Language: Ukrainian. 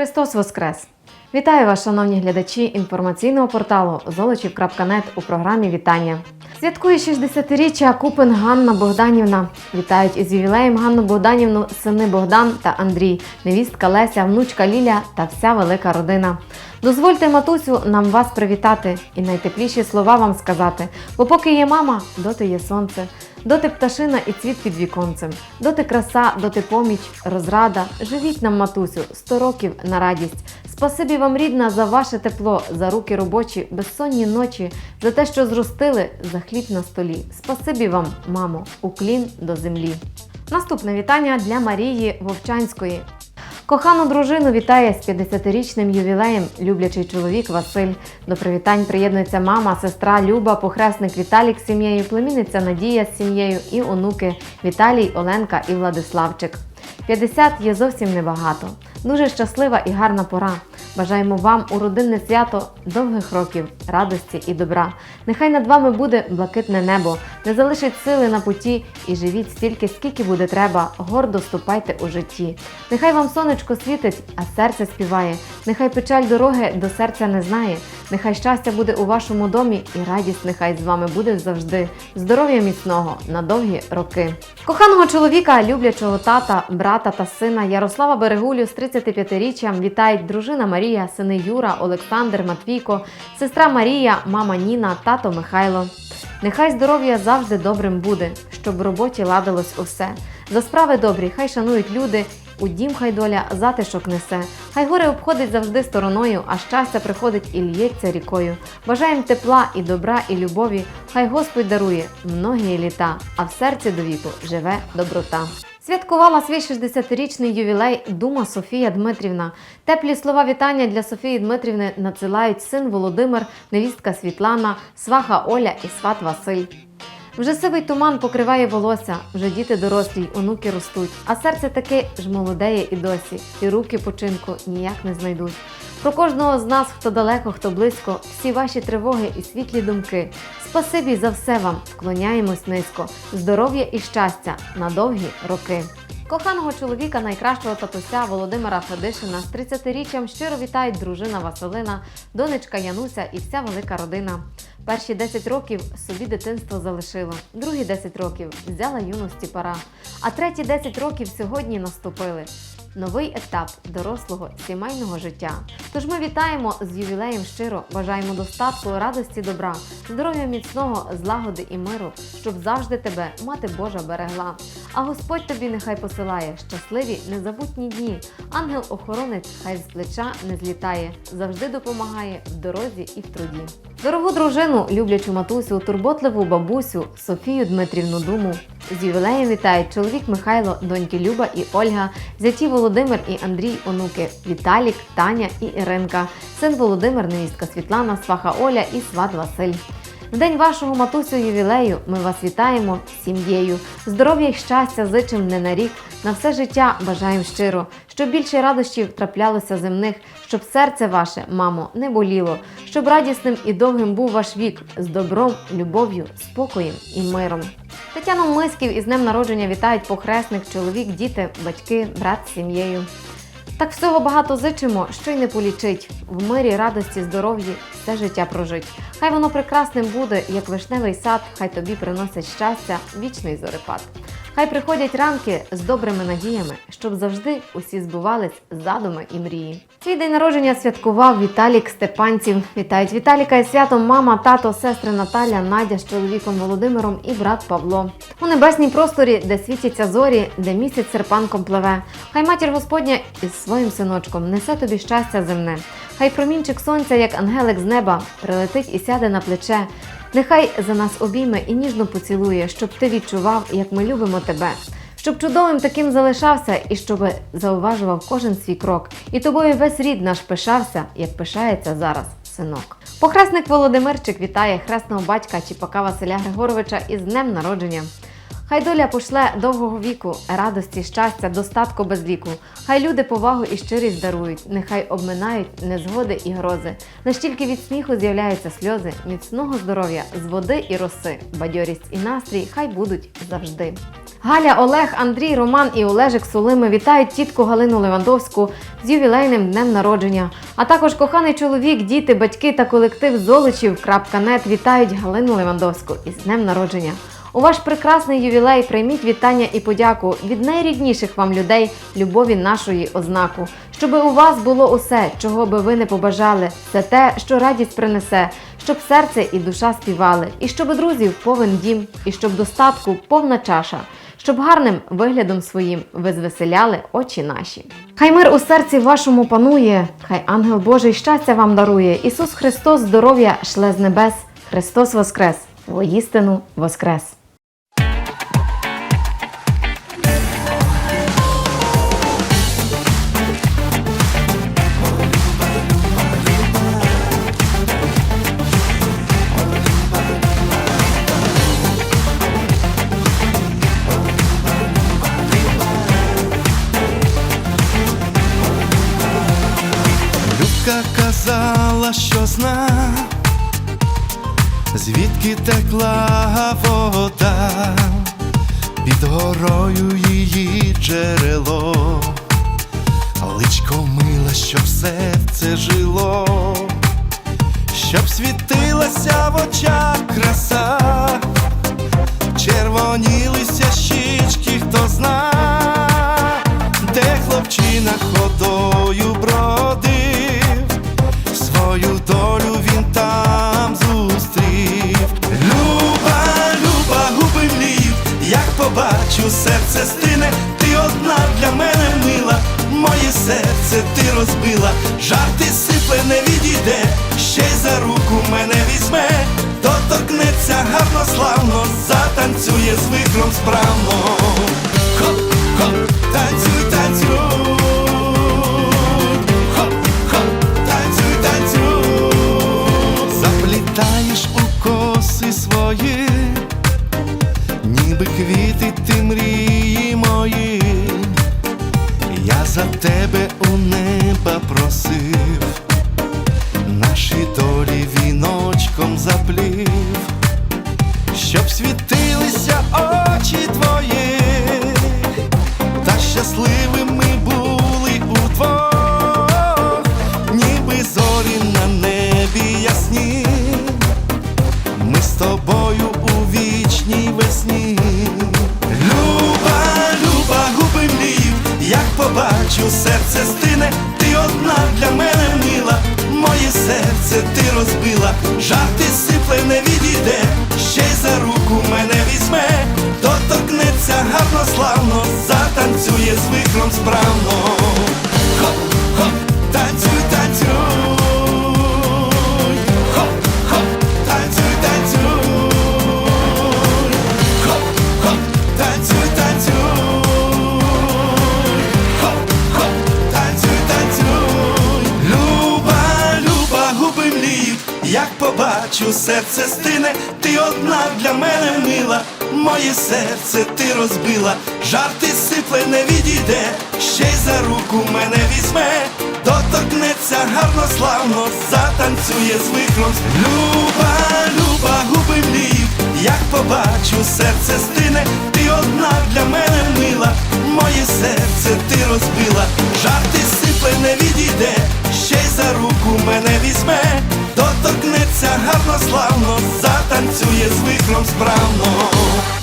Христос Воскрес! Вітаю вас, шановні глядачі інформаційного порталу золочів.нет у програмі Вітання. Святкує 60-річчя Купин Ганна Богданівна. Вітають із ювілеєм Ганну Богданівну сини Богдан та Андрій, невістка Леся, внучка Ліля та вся велика родина. Дозвольте, матусю, нам вас привітати і найтепліші слова вам сказати. Бо поки є мама, доти є сонце, доти пташина і цвіт під віконцем, доти краса, доти поміч, розрада. Живіть нам, матусю, сто років на радість. Спасибі вам, рідна, за ваше тепло, за руки робочі, безсонні ночі, за те, що зростили, за хліб на столі. Спасибі вам, мамо, уклін до землі. Наступне вітання для Марії Вовчанської. Кохану дружину вітає з 50-річним ювілеєм люблячий чоловік Василь. До привітань приєднується мама, сестра Люба, похресник Віталік з сім'єю, племінниця Надія з сім'єю і онуки Віталій, Оленка і Владиславчик. 50 є зовсім небагато. Дуже щаслива і гарна пора. Бажаємо вам у родинне свято довгих років, радості і добра. Нехай над вами буде блакитне небо, не залишить сили на путі і живіть стільки, скільки буде треба. Гордо ступайте у житті. Нехай вам сонечко світить, а серце співає. Нехай печаль дороги до серця не знає. Нехай щастя буде у вашому домі, і радість нехай з вами буде завжди. Здоров'я міцного на довгі роки. Коханого чоловіка, люблячого тата, брата та сина Ярослава Берегулю з 35-річчям вітають дружина Марія, сини Юра, Олександр, Матвійко, сестра Марія, мама Ніна, тато Михайло. Нехай здоров'я завжди добрим буде, щоб в роботі ладилось усе. За справи добрі, хай шанують люди, у дім хай доля затишок несе. Хай горе обходить завжди стороною, а щастя приходить і л'ється рікою. Бажаєм тепла і добра, і любові. Хай Господь дарує многії літа, а в серці до віку живе доброта. Святкувала свій 60-річний ювілей Дума Софія Дмитрівна. Теплі слова вітання для Софії Дмитрівни надсилають син Володимир, невістка Світлана, сваха Оля і сват Василь. Вже сивий туман покриває волосся, вже діти дорослі, й онуки ростуть, а серце таке ж молодеє і досі, і руки починку ніяк не знайдуть. Про кожного з нас, хто далеко, хто близько, всі ваші тривоги і світлі думки. Спасибі за все вам, вклоняємось низько, здоров'я і щастя на довгі роки. Коханого чоловіка, найкращого татуся Володимира Федишина з 30-річчям щиро вітають дружина Василина, донечка Януся і вся велика родина. Перші 10 років собі дитинство залишило, другі 10 років взяла юності пора, а треті 10 років сьогодні наступили. Новий етап дорослого сімейного життя. Тож ми вітаємо з ювілеєм щиро, бажаємо достатку, радості, добра, здоров'я міцного, злагоди і миру, щоб завжди тебе мати Божа берегла. А Господь тобі нехай посилає щасливі, незабутні дні. Ангел-охоронець хай з плеча не злітає, завжди допомагає в дорозі і в труді. Дорогу дружину, люблячу матусю, турботливу бабусю Софію Дмитрівну Думу. З ювілеєм вітають чоловік Михайло, доньки Люба і Ольга, зяті Володимир і Андрій, онуки Віталік, Таня і Іринка, син Володимир, невістка Світлана, сваха Оля і сват Василь. В день вашого матусю ювілею ми вас вітаємо сім'єю. Здоров'я й щастя зичим не на рік, на все життя бажаємо щиро, щоб більше радощів траплялося земних, щоб серце ваше, мамо, не боліло, щоб радісним і довгим був ваш вік з добром, любов'ю, спокоєм і миром. Тетяну Мисків із днем народження вітають похресник, чоловік, діти, батьки, брат з сім'єю. Так всього багато зичимо, що й не полічить. В мирі, радості, здоров'ї все життя прожить. Хай воно прекрасним буде, як вишневий сад, хай тобі приносить щастя, вічний зорепад. Хай приходять ранки з добрими надіями, щоб завжди усі збувались задуми і мрії. Свій день народження святкував Віталік Степанців. Вітають Віталіка із святом мама, тато, сестри Наталя, Надя з чоловіком Володимиром і брат Павло. У небесній просторі, де світяться зорі, де місяць серпанком пливе. Хай матір Господня із своїм синочком несе тобі щастя земне. Хай промінчик сонця, як ангелик з неба, прилетить і сяде на плече. Нехай за нас обійме і ніжно поцілує, щоб ти відчував, як ми любимо тебе. Щоб чудовим таким залишався і щоб зауважував кожен свій крок. І тобою весь рід наш пишався, як пишається зараз синок. Похресник Володимирчик вітає хресного батька Чіпака Василя Григоровича із днем народження. Хай доля пошле довгого віку, радості, щастя, достатку без віку. Хай люди повагу і щирість дарують, нехай обминають незгоди і грози. Настільки від сміху з'являються сльози, міцного здоров'я з води і роси, бадьорість і настрій хай будуть завжди. Галя, Олег, Андрій, Роман і Олежик Сулими вітають тітку Галину Левандовську з ювілейним днем народження. А також коханий чоловік, діти, батьки та колектив Золочів.нет вітають Галину Левандовську із днем народження. У ваш прекрасний ювілей прийміть вітання і подяку від найрідніших вам людей, любові нашої ознаку, щоби у вас було усе, чого би ви не побажали, це те, що радість принесе, щоб серце і душа співали, і щоб друзів повен дім, і щоб достатку повна чаша, щоб гарним виглядом своїм ви звеселяли очі наші. Хай мир у серці вашому панує, хай ангел Божий щастя вам дарує. Ісус Христос здоров'я шле з небес. Христос Воскрес! Воістину Воскрес! Що зна, звідки текла вода, під горою її джерело, личко мила, щоб серце жило, щоб світилася в очах краса, червонілися щічки, хто зна, де хлопчина ходою серце стине, ти одна для мене мила, моє серце ти розбила, жарти сипле не відійде, ще й за руку мене візьме, доторкнеться гарно, славно, затанцює з викром справно. Хоп, хоп, танцюй, танцюй. Тебе у неба просив, наші долі віночком заплів, щоб світилися очі твої, та щасливими були удвох, ніби зорі на небі ясні, ми з тобою у вічній весні. Як побачу, серце стине, ти одна для мене мила, моє серце ти розбила, жарти сипле не відійде, ще й за руку мене візьме, доторкнеться гарно, славно, затанцює з викром справно. Побачу, серце стине, ти одна для мене мила, моє серце ти розбила, жарти сипле не відійде, ще й за руку мене візьме, доторкнеться гарно, славно, затанцює з викром. Люба, люба, губи мліють, як побачу, серце стине, ти одна для мене мила, моє серце ти розбила, жарти сипле не відійде, ще й за руку мене візьме, доторкнеться гарно, славно, затанцює з вихром справно.